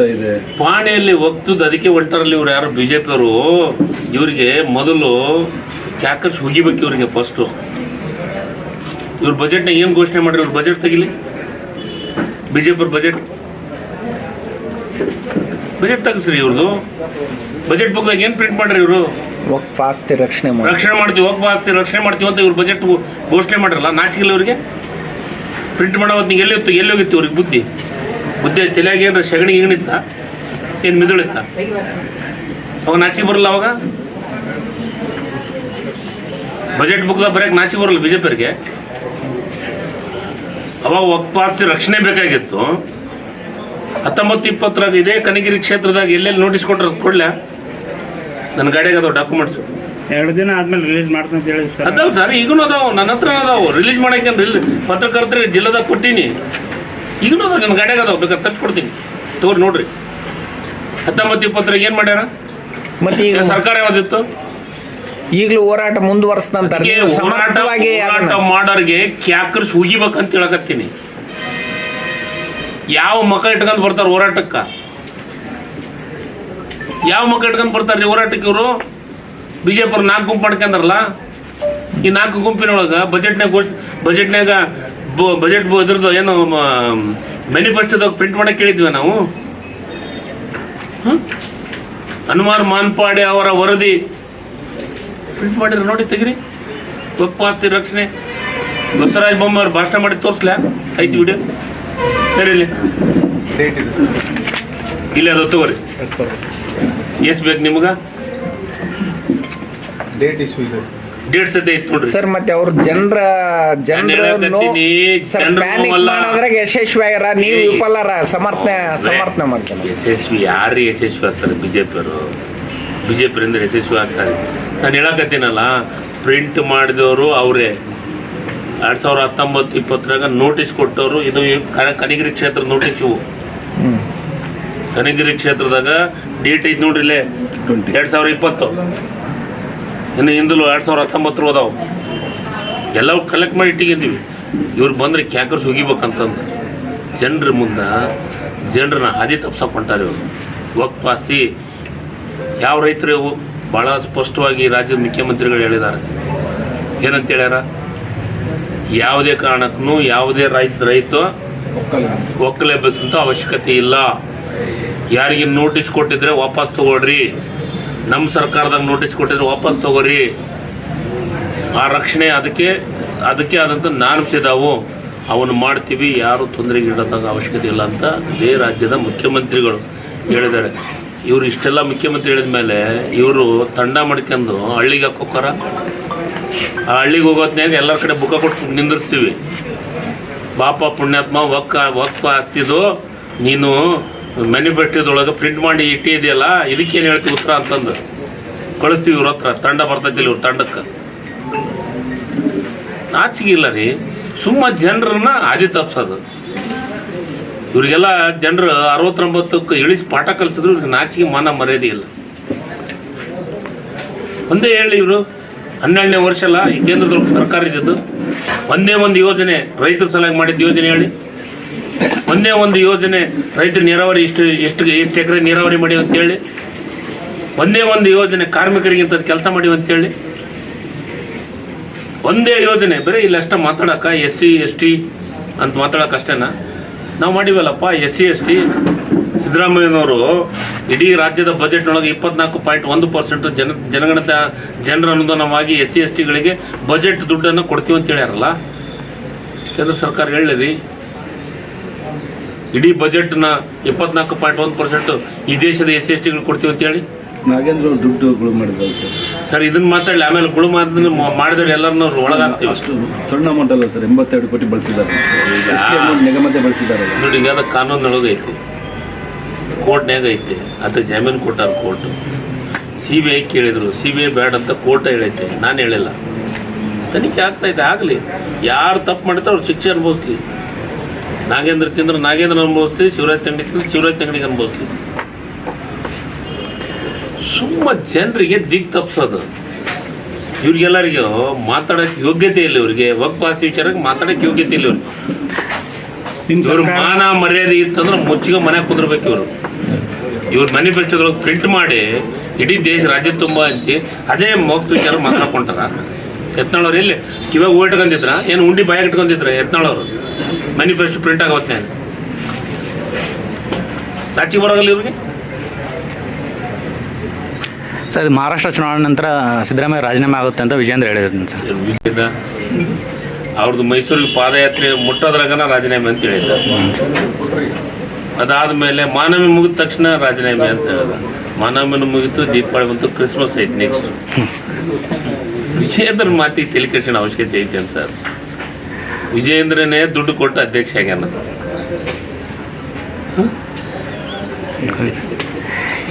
ಆಗ್ತಾ ಇದೆ. ಪಾಣಿಯಲ್ಲಿ ಹೋಗ್ತದ ಅದಕ್ಕೆ ಹೊಂಟಾರಲ್ಲಿ ಇವ್ರು ಯಾರು ಬಿ ಜೆ ಪಿಯವರು ಇವರಿಗೆ ಮೊದಲು ಕ್ಯಾಕರ್ಸ್ ಹುಗಿಬೇಕು ಇವರಿಗೆ ಫಸ್ಟು ಇವ್ರ ಬಜೆಟ್ನಾಗ ಏನು ಘೋಷಣೆ ಮಾಡ್ರಿ? ಇವ್ರ ಬಜೆಟ್ ತೆಗಿಲಿ. ಬಿ ಜೆ ಬಜೆಟ್ ಬಜೆಟ್ ತೆಗಿಸ್ರಿ ಇವ್ರದ್ದು ಬಜೆಟ್ ಬುಕ್ದಾಗ ಏನು ಪ್ರಿಂಟ್ ಮಾಡ್ರಿ ಇವರು? ವಕ್ಫ್ ಆಸ್ತಿ ರಕ್ಷಣೆ ಮಾಡಿ ರಕ್ಷಣೆ ಮಾಡ್ತೀವಿ ಹೋಗಿ ಆಸ್ತಿ ರಕ್ಷಣೆ ಮಾಡ್ತೀವಿ ಅಂತ ಇವ್ರ ಬಜೆಟ್ ಘೋಷಣೆ ಮಾಡಿರಲ್ಲ ನಾಚಿಕೆಲ್ಲ ಇವರಿಗೆ? ಪ್ರಿಂಟ್ ಮಾಡೋ ಹೊತ್ತಿಗೆ ಎಲ್ಲಿ ಹೋಗ್ತು ಎಲ್ಲಿ ಹೋಗಿತ್ತು ಇವ್ರಿಗೆ ಬುದ್ಧಿ? ಬುದ್ಧಿ ತಲೆಯಾಗ ಏನು ಸಗಣಿ ಏನಿತ್ತ ಏನು ಮಿದುಳಿತ್ತ ಅವಾಗ ನಾಚಿಕೆ ಬರಲ್ಲ ಅವಾಗ? ಬಜೆಟ್ ಬುಕ್ದಾಗ ಬರೆಯಕ್ಕೆ ನಾಚಿ ಬರಲ್ಲ ಬಿ ಜೆ ಪಿಯವ್ರಿಗೆ ಅವಾಗ ಒಪ್ಪಾಸ್ತಿ ರಕ್ಷಣೆ ಬೇಕಾಗಿತ್ತು. ಹತ್ತೊಂಬತ್ತು ಇಪ್ಪತ್ತರಾಗ ಇದೇ ಕನಗಿರಿ ಕ್ಷೇತ್ರದಾಗ ಎಲ್ಲೆಲ್ಲಿ ನೋಟಿಸ್ ಕೊಟ್ರ ಕೊಡ್ಲ? ನನ್ನ ಗಾಡಿಗೆ ಅದಾವ ಡಾಕ್ಯುಮೆಂಟ್ಸು ಎರಡು ದಿನ ಆದ್ಮೇಲೆ ರಿಲೀಸ್ ಮಾಡ್ತೀನಿ ಅಂತ ಹೇಳಿದ್ರು ಸರ್. ಅದಾವ ಸರ್ ಈಗಲೂ ಅದಾವ ನನ್ನ ಹತ್ರ ಅದಾವ. ರಿಲೀಸ್ ಮಾಡಕ್ಕೆ ಪತ್ರಕರ್ತರಿಗೆ ಜಿಲ್ಲೆದಾಗ ಕೊಟ್ಟೀನಿ. ಈಗಲೂ ಅದಾವ ನನ್ನ ಗಾಡಿಯಾಗ ಅದಾವ ಬೇಕಾದ್ರೆ ಕೊಡ್ತೀನಿ ತೋರಿ ನೋಡ್ರಿ. ಹತ್ತೊಂಬತ್ತು ಇಪ್ಪತ್ತರಾಗ ಏನು ಮಾಡ್ಯಾರ? ಮತ್ತೆ ಈಗ ಸರ್ಕಾರ ಯಾವ್ದಿತ್ತು? ಈಗಲೂ ಹೋರಾಟ ಮುಂದುವರಿಸ್ತಂತಾರೆ ಹೋರಾಟ ಮಾಡೋರಿಗೆ ಕ್ಯಾಕರ್ಸ್ ಉಗಿಬೇಕಂತ ಹೇಳಕತ್ತೀನಿ. ಯಾವ ಮಕ್ಕ ಇಟ್ಕೊಂಡ್ ಬರ್ತಾರೆ ಹೋರಾಟಕ್ಕ? ಯಾವ ಮಕ್ಕ ಇಟ್ಕೊಂಡ್ ಬರ್ತಾರೆ ಹೋರಾಟಕ್ಕೆ ಇವರು? ಬಿಜೆಪಿ ನಾಲ್ಕು ಗುಂಪು ಮಾಡ್ಕೊಂಡಾರಲ್ಲ? ಈ ನಾಲ್ಕು ಗುಂಪಿನೊಳಗೆ ಬಜೆಟ್ನಾಗ ಘೋಷ ಬಜೆಟ್ನಾಗ ಬಜೆಟ್ ಇದ್ರದ್ದು ಏನು ಮ್ಯಾನಿಫೆಸ್ಟೋದಾಗ ಪ್ರಿಂಟ್ ಮಾಡಕ್ಕೆ ಕೇಳಿದ್ವಿ ನಾವು. ಹ? ಹನುಮಾನ್ ಮಾನ್ಪಾಡೆ ಅವರ ವರದಿ. ಪ್ರಿಂಟ್ ಮಾಡಿದ್ರೆ ನೋಡಿ ತೆಗಿರಿ. ಆಸ್ತಿ ರಕ್ಷಣೆ. ಬಸವರಾಜ ಬೊಮ್ಮಾರ್ ಭಾಷಣ ಮಾಡಿ ತೋರಿಸ್ಲಾ? ಐತಿ ವಿಡಿಯೋ ಸರಿ ಇಲ್ಲಿ. ಅದು ತಗೋರಿ. ಎಷ್ಟು ಬೇಕು ನಿಮ್ಗೆ? ಡೇಟ್ ಇಶ್ಯೂ ಇದೆ. ಡೇಟ್ ಸದ್ಯ ಐತಿ ನೋಡ್ರಿ. ಸರ್ ಮತ್ತೆ ಅವ್ರ ಜನರ ಜನರ ಯಶಸ್ವಿ ಆಗ್ಯಾರ ನೀವು. ವಿಫಲರ. ಸಮರ್ಥನೆ ಸಮರ್ಥನೆ ಮಾಡ್ತಾನೆ ಯಶಸ್ವಿ ಯಾರು ಯಶಸ್ವಿ ಆಗ್ತಾರೆ ಬಿ ಜೆ ಪಿಯವರು ಬಿ ಜೆ ಪಿಯಿಂದ ಯಶಸ್ವಿ ಆಗ್ತಾರೆ ನಾನು ಹೇಳಕತ್ತೀನಲ್ಲ ಪ್ರಿಂಟ್ ಮಾಡಿದವರು ಅವರೇ. ಎರಡು ಸಾವಿರ ಹತ್ತೊಂಬತ್ತು ಇಪ್ಪತ್ತರಾಗ ನೋಟಿಸ್ ಕೊಟ್ಟವರು. ಇದು ಕನಿಗಿರಿ ಕ್ಷೇತ್ರದ ನೋಟಿಸ್ ಇವು. ಕನಗಿರಿ ಕ್ಷೇತ್ರದಾಗ ಡೇಟ್ ಐತಿ ನೋಡ್ರಿ ಇಲ್ಲೇ. ಎರಡು ಸಾವಿರ ಇಪ್ಪತ್ತು. ಇನ್ನು ಹಿಂದಲು ಎರಡು ಸಾವಿರ ಹತ್ತೊಂಬತ್ತರ ಅದಾವು. ಎಲ್ಲವೂ ಕಲೆಕ್ಟ್ ಮಾಡಿ ಇಟ್ಟಿಗಿದ್ದೀವಿ. ಇವ್ರು ಬಂದರೆ ಕ್ಯಾಕರ್ಸ್ ಹೋಗಿಬೇಕಂತಂದು ಜನರ ಮುಂದೆ ಜನರನ್ನ ಹಾದಿ ತಪ್ಸಕ್ಕೆ ಹೊಂಟಾರೆ ಇವರು. ವಕ್ಫ್ ಆಸ್ತಿ ಯಾವ ರೈತರು ಭಾಳ ಸ್ಪಷ್ಟವಾಗಿ ರಾಜ್ಯದ ಮುಖ್ಯಮಂತ್ರಿಗಳು ಹೇಳಿದ್ದಾರೆ. ಏನಂತ ಹೇಳ್ಯಾರ? ಯಾವುದೇ ಕಾರಣಕ್ಕೂ ಯಾವುದೇ ರೈತ ರೈತ ಒಕ್ಕಲೆಬ್ಬಿಸಂತ ಅವಶ್ಯಕತೆ ಇಲ್ಲ. ಯಾರಿಗೆ ನೋಟಿಸ್ ಕೊಟ್ಟಿದ್ರೆ ವಾಪಸ್ ತಗೊಳ್ರಿ. ನಮ್ಮ ಸರ್ಕಾರದಾಗ ನೋಟಿಸ್ ಕೊಟ್ಟಿದ್ರೆ ವಾಪಸ್ ತಗೋರಿ. ಆ ರಕ್ಷಣೆ ಅದಕ್ಕೆ ಅದಕ್ಕೆ ಆದಂಥ ನಾರ್ಮ್ಸ್ ಇದಾವು ಅವನು ಮಾಡ್ತೀವಿ, ಯಾರು ತೊಂದರೆಗೆ ಇಡೋದಾಗ ಅವಶ್ಯಕತೆ ಇಲ್ಲ ಅಂತ ಇದೇ ರಾಜ್ಯದ ಮುಖ್ಯಮಂತ್ರಿಗಳು ಹೇಳಿದ್ದಾರೆ. ಇವರು ಇಷ್ಟೆಲ್ಲ ಮುಖ್ಯಮಂತ್ರಿ ಹೇಳಿದ ಮೇಲೆ ಇವರು ತಂಡ ಮಾಡ್ಕೊಂಡು ಹಳ್ಳಿಗೆ ಹಾಕೋಕಾರ ಆ ಹಳ್ಳಿಗೆ ಹೋಗೋದ್ನಾಗ ಎಲ್ಲರ ಕಡೆ ಬುಕ್ಕ ಕೊಟ್ಟು ನಿಂದಿರ್ಸ್ತೀವಿ. ಪಾಪ ಪುಣ್ಯಾತ್ಮ, ಒಕ್ಕ ಒಕ್ಕ ಆಸ್ತಿದು, ನೀನು ಮ್ಯಾನಿಫೆಸ್ಟೋದೊಳಗೆ ಪ್ರಿಂಟ್ ಮಾಡಿ ಇಟ್ಟಿದೆಯಲ್ಲ, ಇದಕ್ಕೇನು ಹೇಳ್ತೀವಿ ಉತ್ತರ ಅಂತಂದು. ಕಳಿಸ್ತೀವಿ ಇವ್ರ ಹತ್ರ, ತಂಡ ಬರ್ತೈತಿಲ್ಲ ಇವ್ರ ತಂಡಕ್ಕೆ. ನಾಚಿಕೆ ಇಲ್ಲ ರೀ. ಸುಮ್ಮ ಜನರನ್ನ ಹಾದಿ ತಪ್ಸೋದು. ಇವರಿಗೆಲ್ಲ ಜನರು ಅರವತ್ತೊಂಬತ್ತಕ್ಕೆ ಇಳಿಸಿ ಪಾಠ ಕಲಿಸಿದ್ರು ಇವ್ರಿಗೆ ನಾಚಿಕೆ ಮಾನ ಮರ್ಯಾದೆ ಇಲ್ಲ. ಒಂದೇ ಹೇಳಿ ಇವರು, ಹನ್ನೆರಡನೇ ವರ್ಷ ಅಲ್ಲ, ಈ ಕೇಂದ್ರದೊಳಗೆ ಸರ್ಕಾರ ಇದ್ದದ್ದು. ಒಂದೇ ಒಂದು ಯೋಜನೆ ರೈತರ ಸಲಹೆ ಮಾಡಿದ ಯೋಜನೆ ಹೇಳಿ. ಒಂದೇ ಒಂದು ಯೋಜನೆ, ರೈತರ ನೀರಾವರಿ ಇಷ್ಟು ಎಷ್ಟು ಎಷ್ಟು ಎಕರೆ ನೀರಾವರಿ ಮಾಡಿ ಅಂತ ಹೇಳಿ, ಒಂದೇ ಒಂದು ಯೋಜನೆ ಕಾರ್ಮಿಕರಿಗೆ ಇಂಥದ್ದು ಕೆಲಸ ಮಾಡಿ ಅಂತ ಹೇಳಿ, ಒಂದೇ ಯೋಜನೆ, ಬರೀ ಅಷ್ಟ ಮಾತಾಡಕ ಎಸ್ ಸಿ ಎಸ್ ಟಿ ಅಂತ ಮಾತಾಡೋಕೆ ಅಷ್ಟೇನಾ? ನಾವು ಮಾಡಿವಲ್ಲಪ್ಪ ಎಸ್ ಸಿ ಎಸ್ ಟಿ ಸಿದ್ದರಾಮಯ್ಯನವರು ಇಡೀ ರಾಜ್ಯದ ಬಜೆಟ್ನೊಳಗೆ ಇಪ್ಪತ್ನಾಲ್ಕು ಪಾಯಿಂಟ್ ಒಂದು ಪರ್ಸೆಂಟ್ ಜನ, ಜನಗಣತ, ಜನರ ಅನುದಾನವಾಗಿ ಎಸ್ ಸಿ ಎಸ್ ಟಿಗಳಿಗೆ ಬಜೆಟ್ ದುಡ್ಡನ್ನು ಕೊಡ್ತೀವಿ ಅಂತ ಹೇಳ್ಯಾರಲ್ಲ? ಕೇಂದ್ರ ಸರ್ಕಾರ ಹೇಳಿರಿ. ಇಡೀ ಬಜೆಟ್ನ ಇಪ್ಪತ್ನಾಲ್ಕು ಪಾಯಿಂಟ್ ಒಂದು ಪರ್ಸೆಂಟ್ ಈ ದೇಶದ ಎಸ್ ಎಸ್ ಟಿಗಳು ಕೊಡ್ತೀವಿ ಅಂತ ಹೇಳಿ ನಾಗೇಂದ್ರ ಅವ್ರು ದುಡ್ಡುಗಳು ಮಾಡಿದ್ದಾರೆ ಸರ್. ಸರ್ ಇದನ್ನ ಮಾತಾಡಲಿ ಆಮೇಲೆ ಗುಳು ಮಾಡಿದ್ರೆ ಮಾಡಿದ್ರೆ ಎಲ್ಲರನ್ನೂ ಒಳಗಾಗ್ತೀವಿ. ಅಷ್ಟು ಸಣ್ಣ ಅಮೌಂಟ್ ಅಲ್ಲ ಸರ್ ಎಂಬತ್ತೆರಡು ಕೋಟಿ ಬಳಸಿದ್ದಾರೆ. ಅಮೌಂಟ್ ನಿಗಮತೆ ಬಳಸಿದ್ದಾರೆ ನೋಡಿ ಈಗ ಕಾನೂನು ನಡೋದೈತಿ ಕೋರ್ಟ್ನಾಗ ಐತೆ ಅದು ಜಾಮೀನು ಕೊಟ್ಟಾರ ಕೋರ್ಟ್. ಸಿ ಬಿ ಐ ಕೇಳಿದ್ರು ಸಿ ಬಿ ಐ ಬೇಡ ಅಂತ ಕೋರ್ಟ್ ಹೇಳೈತೆ ನಾನು ಹೇಳಿಲ್ಲ. ತನಿಖೆ ಆಗ್ತೈತೆ ಆಗಲಿ. ಯಾರು ತಪ್ಪು ಮಾಡ್ತಾರೆ ಅವ್ರು ಶಿಕ್ಷೆ ಅನುಭವಿಸ್ಲಿ. ನಾಗೇಂದ್ರ ತಿಂದ್ರೆ ನಾಗೇಂದ್ರ ಅನುಭವಿಸ್ತೀವಿ ಶಿವರಾಜ್ ತಂಗಡಿ ತಿಂದ್ರೆ ಶಿವರಾಜ್ ತಂಗಡಿಗೆ ಅನುಭವಿಸ್ತೀವಿ. ಸುಮ್ಮ ಜನರಿಗೆ ದಿಗ್ ತಪ್ಸೋದು. ಇವ್ರಿಗೆಲ್ಲರಿಗೂ ಮಾತಾಡೋಕ್ಕೆ ಯೋಗ್ಯತೆ ಇಲ್ಲ ಇವ್ರಿಗೆ. ವಕ್ಪಾಸಿ ವಿಚಾರಕ್ಕೆ ಮಾತಾಡೋಕ್ಕೆ ಯೋಗ್ಯತೆ ಇಲ್ಲ ಇವ್ರಿಗೆ. ಇವ್ರ ಮಾನ ಮರ್ಯಾದೆ ಇತ್ತಂದ್ರೆ ಮುಚ್ಚಿಗೆ ಮನೆ ಕುದ್ರಬೇಕು ಇವರು. ಇವ್ರ ಮ್ಯಾನಿಫೆಸ್ಟೋದೊಳಗೆ ಪ್ರಿಂಟ್ ಮಾಡಿ ಇಡೀ ದೇಶ ರಾಜ್ಯ ತುಂಬ ಹಂಚಿ ಅದೇ ಮಗ್ತು ವಿಚಾರ ಮಾತಾಡ್ಕೊಂಟಾರ ಯತ್ನಾಳವ್ರು ಎಲ್ಲಿ? ಕಿವಾಗ ಹೂ ಇಟ್ಕೊಂಡಿದ್ರ ಏನು ಉಂಡಿ ಬಾಯಾಗ ಇಟ್ಕೊಂಡಿದ್ರ ಯತ್ನಾಳವ್ರು? ಮ್ಯಾನಿಫೆಸ್ಟೋ ಪ್ರಿಂಟ್ ಆಗೋತ್ನೇ ರಾಜ್ಯಕ್ಕೆ ಬರೋಲ್ಲ ಇವ್ರಿಗೆ? ಸರ್ ಮಹಾರಾಷ್ಟ್ರ ಚುನಾವಣೆ ನಂತರ ಸಿದ್ದರಾಮಯ್ಯ ರಾಜೀನಾಮೆ ಆಗುತ್ತೆ ಅಂತ ವಿಜೇಂದ್ರ ಹೇಳಿದ್ರು ಸರ್. ವಿಜಯದ ಅವ್ರದ್ದು ಮೈಸೂರಿಗೆ ಪಾದಯಾತ್ರೆ ಮುಟ್ಟೋದ್ರಾಗನ ರಾಜೀನಾಮೆ ಅಂತ ಹೇಳಿದ್ದ ಅದಾದಮೇಲೆ ಮಾನವಿ ಮುಗಿದ ತಕ್ಷಣ ರಾಜೀನಾಮೆ ಅಂತ ಹೇಳಿದ ಮಾನವಿನ ಮುಗಿತು ದೀಪಾವಳಿ ಬಂತು ಕ್ರಿಸ್ಮಸ್ ಐತೆ ನೆಕ್ಸ್ಟ್ ವಿಜಯೇಂದ್ರ ಮಾತಿಗೆ ತಲೆ ಕೆಡಿಸೋಣ ಅವಶ್ಯಕತೆ ಐತೆ ಅಂತ ಸರ್. ವಿಜಯೇಂದ್ರನೇ ದುಡ್ಡು ಕೊಟ್ಟು ಅಧ್ಯಕ್ಷ ಆಗ್ಯಾನ.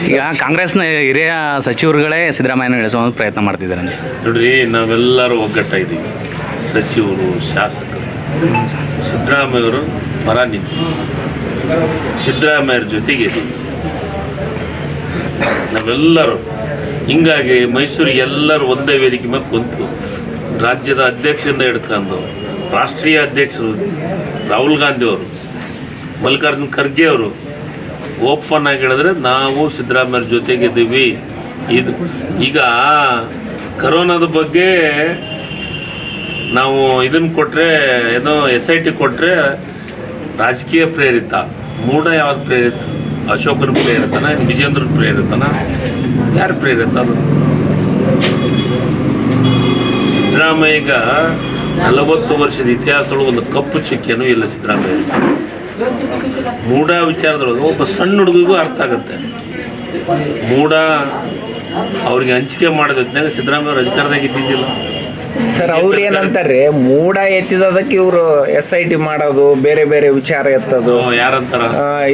ಈಗ ಕಾಂಗ್ರೆಸ್ನ ಹಿರಿಯ ಸಚಿವರುಗಳೇ ಸಿದ್ದರಾಮಯ್ಯನ ನಡೆಸುವ ಪ್ರಯತ್ನ ಮಾಡ್ತಿದ್ದಾರೆ ನೋಡ್ರಿ ನಾವೆಲ್ಲರೂ ಒಗ್ಗಟ್ಟಾಗಿದ್ದೀವಿ ಸಚಿವರು ಶಾಸಕರು. ಸಿದ್ದರಾಮಯ್ಯವರು ಪರ ನಿಂತು. ಸಿದ್ದರಾಮಯ್ಯರ ಜೊತೆಗೆ ನಾವೆಲ್ಲರೂ ಹಿಂಗಾಗಿ ಮೈಸೂರಿಗೆ ಎಲ್ಲರೂ ಒಂದೇ ವೇದಿಕೆ ಮೇಲೆ ಕುಂತು ರಾಜ್ಯದ ಅಧ್ಯಕ್ಷರಿಂದ ಹಿಡ್ಕೊಂಡು ರಾಷ್ಟ್ರೀಯ ಅಧ್ಯಕ್ಷರು ರಾಹುಲ್ ಗಾಂಧಿ ಅವರು, ಮಲ್ಲಿಕಾರ್ಜುನ್ ಖರ್ಗೆ ಅವರು ಓಪನ್ ಆಗಿ ಹೇಳಿದ್ರೆ ನಾವು ಸಿದ್ದರಾಮಯ್ಯರ ಜೊತೆಗಿದ್ದೀವಿ. ಇದು ಈಗ ಕರೋನಾದ ಬಗ್ಗೆ ನಾವು ಇದನ್ನು ಕೊಟ್ಟರೆ ಏನೋ ಎಸ್ ಐ ಟಿ ಕೊಟ್ಟರೆ ರಾಜಕೀಯ ಪ್ರೇರಿತ, ಮೂಢ ಯಾವ್ದು ಪ್ರೇರಿತ? ಅಶೋಕನ ಪ್ರೇರಿತನ ವಿಜೇಂದ್ರನ ಪ್ರೇರಿತನ? ಯಾರು ಪ್ರೇರಿತ ಅದು? ಸಿದ್ದರಾಮಯ್ಯಗ ನಲವತ್ತು ವರ್ಷದ ಇತಿಹಾಸದೊಳಗೆ ಒಂದು ಕಪ್ಪು ಚುಕ್ಕಿಯನ್ನು ಇಲ್ಲ ಸಿದ್ದರಾಮಯ್ಯ. ಮೂಢ ವಿಚಾರದೊಳಗೆ ಒಬ್ಬ ಸಣ್ಣ ಹುಡುಗಿಗೂ ಅರ್ಥ ಆಗುತ್ತೆ. ಮೂಢ ಅವ್ರಿಗೆ ಹಂಚಿಕೆ ಮಾಡಿದ್ನಾಗ ಸಿದ್ದರಾಮಯ್ಯ ಅವ್ರು ಅಧಿಕಾರದಾಗ ಇದ್ದಿದ್ದಿಲ್ಲ. ಸರ್ ಅವ್ರು ಏನಂತಾರೆ ಮೂಡ ಎತ್ತಿದದಕ್ಕೆ ಇವರು ಎಸ್ ಐ ಟಿ ಮಾಡೋದು ಬೇರೆ ಬೇರೆ ವಿಚಾರ ಎತ್ತದು. ಯಾರಂತಾರ?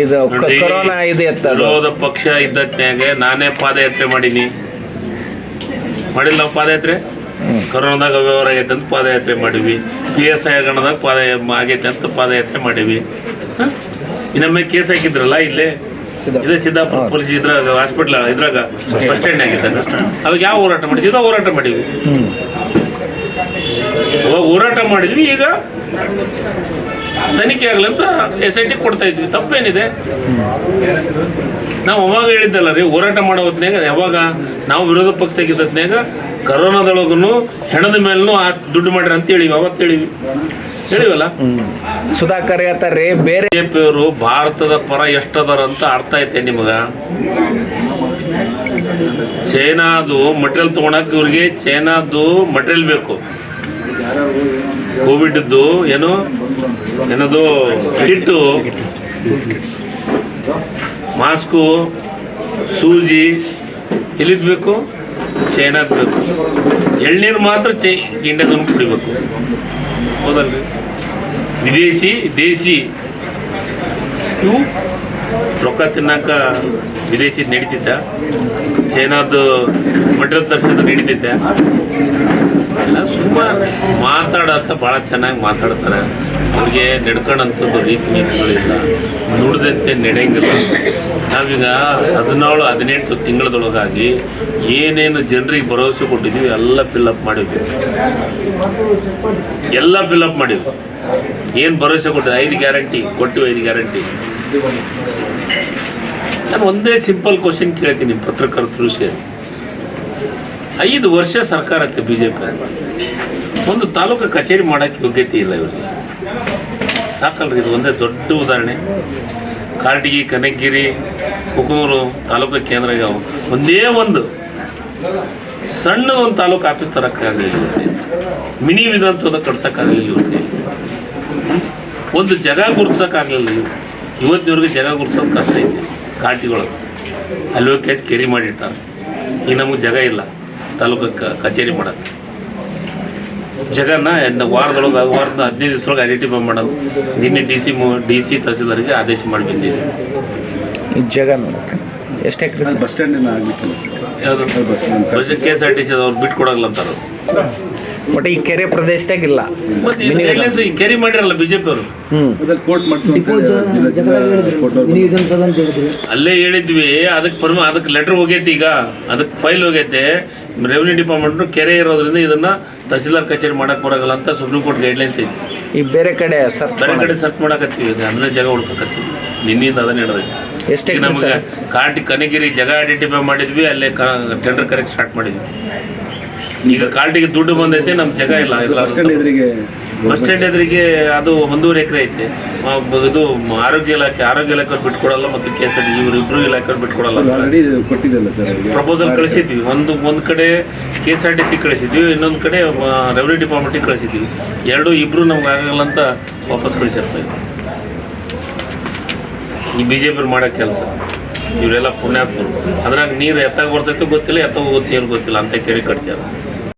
ಇದು ಕೊರೋನಾ ಇದು ಎತ್ತದು. ವಿರೋಧ ಪಕ್ಷ ಇದ್ದತ್ನ್ಯಾಗ ನಾನೇ ಪಾದಯಾತ್ರೆ ಮಾಡೀನಿ. ಮಾಡಿಲ್ಲ ನಾವು ಪಾದಯಾತ್ರೆ ಕೊರೋನಾದಾಗ ವ್ಯವಹಾರ ಆಗೈತೆ ಅಂತ ಪಾದಯಾತ್ರೆ ಮಾಡೀವಿ ಪಿ ಎಸ್ ಐ ಹಗರಣದಾಗ ಪಾದ ಆಗೈತೆ ಅಂತ ಪಾದಯಾತ್ರೆ ಮಾಡೀವಿ? ಇನ್ನೊಮ್ಮೆ ಕೇಸ್ ಹಾಕಿದ್ರಲ್ಲ ಇಲ್ಲೇ? ಇದೇ ಸಿದ್ದಾಪುರ ಪೊಲೀಸ್ ಇದ್ರಾಗ ಹಾಸ್ಪಿಟ್ಲ್ ಇದ್ರಾಗ ಬಸ್ ಸ್ಟ್ಯಾಂಡ್ ಆಗಿದ್ದಾಗ ಅವಾಗ ಯಾವ ಹೋರಾಟ ಮಾಡಿದ್ವಿ? ಹೋರಾಟ ಮಾಡೀವಿ ಅವಾಗ ಹೋರಾಟ ಮಾಡಿದ್ವಿ ಈಗ ತನಿಖೆ ಆಗ್ಲಂತ ಎಸ್ ಐ ಟಿ ಕೊಡ್ತಾ ಇದ್ವಿ. ತಪ್ಪೇನಿದೆ? ನಾವು ಅವಾಗ ಹೇಳಿದ್ದಲ್ಲ ರೀ ಹೋರಾಟ ಮಾಡೋ ಹೊತ್ನ್ಯಾಗ ಯಾವಾಗ ನಾವು ವಿರೋಧ ಪಕ್ಷ ಪಕ್ಷದಾಗಿದ್ದತ್ನ್ಯಾಗ ಕರೋನಾದೊಳಗೂ ಹೆಣದ ಮೇಲೂ ಆ ದುಡ್ಡು ಮಾಡ್ರಿ ಅಂತ ಹೇಳಿವಿ ಅವತ್ತು ಹೇಳಿವಿ. ಹೇಳಿವಲ್ಲ? ಸುಧಾಕರ್ ಹೇಳ್ತಾರೆ ಬೇರೆ ಅವರು ಭಾರತದ ಪರ ಎಷ್ಟದಾರ ಅಂತ ಅರ್ಥ ಐತೆ ನಿಮಗ? ಚೈನಾದು ಮಟೀರಿಯಲ್ ತಗೊಳಕ್ ಇವ್ರಿಗೆ ಚೈನಾದು ಮಟೀರಿಯಲ್ ಬೇಕು. ಕೋವಿಡ್ದು ಏನು? ಏನದು? ಕಿಟ್ಟು. ಮಾಸ್ಕು, ಸೂಜಿ. ಎಲ್ಲಿದ್ಬೇಕು? ಬೇಕು ಚೈನಾದ್ ಬೇಕು ಎಳ್ನೀರು ಮಾತ್ರ ಚೈ ಇಂಡಿಯಾದವ್ನು ಕುಡಿಬೇಕು. ಹೌದಲ್ರಿ? ವಿದೇಶಿ, ದೇಶಿ. ಇವು ರೊಕ್ಕ ತಿನ್ನಕ ವಿದೇಶಿ ನಡೀತಿದ್ದ. ಚೈನಾದ ಮಟೀರಿಯಲ್ ತರಿಸಿದ ನಡೀತಿದ್ದ. ಸುಮ್ಮ ಮಾತಾಡೋಕೆ ಭಾಳ ಚೆನ್ನಾಗಿ ಮಾತಾಡ್ತಾರೆ. ಅವ್ರಿಗೆ ನಡ್ಕೊಳ್ಳೋಂಥದ್ದು ರೀತಿ ನೀತಿಗಳಿಲ್ಲ. ನುಡಿದಂತೆ ನಡೆಯಂಗಿಲ್ಲ. ನಾವೀಗ ಹದಿನೇಳು, ಹದಿನೆಂಟು ತಿಂಗಳದೊಳಗಾಗಿ ಏನೇನು ಜನರಿಗೆ ಭರವಸೆ ಕೊಟ್ಟಿದ್ದೀವಿ, ಎಲ್ಲ ಫಿಲ್ಲಪ್ ಮಾಡಿದ್ವಿ. ಎಲ್ಲ ಫಿಲ್ಲಪ್ ಮಾಡಿದ್ವಿ. ಏನು ಭರವಸೆ ಕೊಟ್ಟಿದ್ವಿ ಐದು ಗ್ಯಾರಂಟಿ ಕೊಟ್ಟಿವಿ ಐದು ಗ್ಯಾರಂಟಿ ನಾನು ಒಂದೇ ಸಿಂಪಲ್ ಕ್ವಶನ್ ಕೇಳ್ತೀನಿ ಪತ್ರಕರ್ತರು ಸೇರಿ. ಐದು ವರ್ಷ ಸರ್ಕಾರಕ್ಕೆ ಬಿ ಜೆ ಪಿ ಒಂದು ತಾಲೂಕು ಕಚೇರಿ ಮಾಡೋಕ್ಕೆ ಯೋಗ್ಯತೆ ಇಲ್ಲ ಇವರಿಗೆ. ಸಾಕಲ್ರಿ, ಇದು ಒಂದೇ ದೊಡ್ಡ ಉದಾಹರಣೆ. ಕಾರಟಗಿ ಕನಕಗಿರಿ ಕುಕನೂರು ತಾಲೂಕು ಕೇಂದ್ರ ಒಂದೇ ಒಂದು ಸಣ್ಣ ಒಂದು ತಾಲೂಕು ಆಫೀಸ್ ತರೋಕ್ಕಾಗಲಿಲ್ಲ ಮಿನಿ ವಿಧಾನಸೌಧ ಕಟ್ಸೋಕ್ಕಾಗಲಿಲ್ಲ ಇವ್ರಿಗೆ. ಒಂದು ಜಾಗ ಗುರ್ಸೋಕ್ಕಾಗಲಿಲ್ಲ ಇವ್ರು. ಇವತ್ತಿನವ್ರಿಗೆ ಜಾಗ ಗುರ್ಸೋದು ಕಷ್ಟ ಐತಿ. ಕಾಟಿಗಳು ಅಲ್ಲಿ ಹೋಗಿ ಕೇಸ್ ಕೆರಿ ಮಾಡಿಟ್ಟಾರೆ. ಈಗ ನಮಗೆ ಜಾಗ ಇಲ್ಲ. ತಾಲೂಕು ಕ- ಕಚೇರಿ ಮಾಡೋದು. ಜಗನ್ನ ಇನ್ನು ವಾರದೊಳಗೆ ವಾರದ ಹದಿನೈದು ದಿವಸದೊಳಗೆ ಐಡೆಂಟಿಫೈ ಮಾಡೋದು. ನಿನ್ನೆ ಡಿ ಸಿ ಡಿ ಸಿ ತಹಸೀಲ್ದಾರ್ಗೆ ಆದೇಶ ಮಾಡಿ ಬಂದಿದೆ. ಈ ಜಗನ್ ಎಷ್ಟು ಎಕರೆ ಬಸ್ ಸ್ಟ್ಯಾಂಡಿನ ಯಾವುದು? Bus K S R T C ಅವ್ರು ಬಿಟ್ಟು ಕೊಡೋಲ್ಲ ಅಂತಾರೆ ಒಟ್ಟು ಈ ಕೆರೆ ಪ್ರದೇಶದಾಗ ಇಲ್ಲ. ಕೆರೆ ಮಾಡಿರಲ್ಲ ಬಿಜೆಪಿ ಅವರು? ಅಲ್ಲೇ ಹೇಳಿದ್ವಿ ಅದಕ್ಕೆ ಪರ್ಮ ಅದಕ್ಕೆ ಲೆಟರ್ ಹೋಗೈತಿ ಈಗ. ಅದಕ್ಕೆ ಫೈಲ್ ಹೋಗೈತೆ. ರೆವಿನ್ಯೂ ಡಿಪಾರ್ಟ್ಮೆಂಟ್ ಕೆರೆ ಇರೋದ್ರಿಂದ ಇದನ್ನ ತಹಸೀಲ್ದಾರ್ ಕಚೇರಿ ಮಾಡಕ್ ಬರೋಲ್ಲ ಅಂತ ಸುಪ್ರೀಂ ಕೋರ್ಟ್ ಗೈಡ್ಲೈನ್ಸ್ ಐತಿ. ಈ ಬೇರೆ ಕಡೆ ಸರ್ಚ್ ಬೇರೆ ಕಡೆ ಸರ್ಚ್ ಮಾಡಕತ್ತೀವಿ ಅಂದ್ರೆ ಜಾಗ ಹುಡ್ಕಕತ್ತೀವಿ ನಿನ್ನಿಂದ ಅದನ್ನ ಹಿಡಿದೈತಿ. ಎಷ್ಟೇ ನಮಗೆ ಕಾಟಿ ಕನಗಿರಿ ಜಾಗ ಐಡೆಂಟಿಫೈ ಮಾಡಿದ್ವಿ ಅಲ್ಲೇ ಟೆಂಡರ್ ಕರೆಕ್ಟ್ ಸ್ಟಾರ್ಟ್ ಮಾಡಿದ್ವಿ. ಈಗ ಕಾರ್ಡಿಗೆ ದುಡ್ಡು ಬಂದೈತೆ ನಮ್ಮ ಜಗ ಇಲ್ಲ. ಬಸ್ ಸ್ಟ್ಯಾಂಡ್ ಎದುರಿಗೆ ಬಸ್ ಸ್ಟ್ಯಾಂಡ್ ಎದುರಿಗೆ ಅದು ಒಂದೂವರೆ ಎಕರೆ ಐತೆ. ಇದು ಆರೋಗ್ಯ ಇಲಾಖೆ ಆರೋಗ್ಯ ಇಲಾಖೆ ಬಿಟ್ಕೊಡಲ್ಲ ಮತ್ತು ಕೆ ಎಸ್ ಇವರು ಇಬ್ರು ಇಲಾಖೆ ಬಿಟ್ಕೊಡಲ್ಲ ಆಲ್ರೆಡಿ ಕೊಟ್ಟಿದ್ದಲ್ಲ ಸರ್ ಅವ್ರಿಗೆ. ಪ್ರಪೋಸಲ್ ಕಳಿಸಿದ್ವಿ. ಒಂದು ಒಂದು ಕಡೆ K S R T C ಕಳಿಸಿದ್ವಿ ಇನ್ನೊಂದು ಕಡೆ ರೆವಿನ್ಯೂ ಡಿಪಾರ್ಟ್ಮೆಂಟಿಗೆ ಕಳಿಸಿದ್ವಿ. ಎರಡು ಇಬ್ರು ನಮ್ಗೆ ಆಗಲ್ಲ ಅಂತ ವಾಪಸ್ ಕಳಿಸಿರ್ತಾ ಈ ಬಿ ಜೆ ಪಿ ಮಾಡೋ ಕೆಲಸ. ಇವರೆಲ್ಲ ಪುಣ್ಯಾತ್ಮರು. ಅದ್ರಾಗ ನೀರು ಎತ್ತಾಗ ಬರ್ತೈತೋ ಗೊತ್ತಿಲ್ಲ ಎತ್ತಾಗ ಹೋಗುತ್ತೆ ನೀರು ಗೊತ್ತಿಲ್ಲ ಅಂತ ಕೇಳಿ ಕಟ್ಸ್ಯಾರ.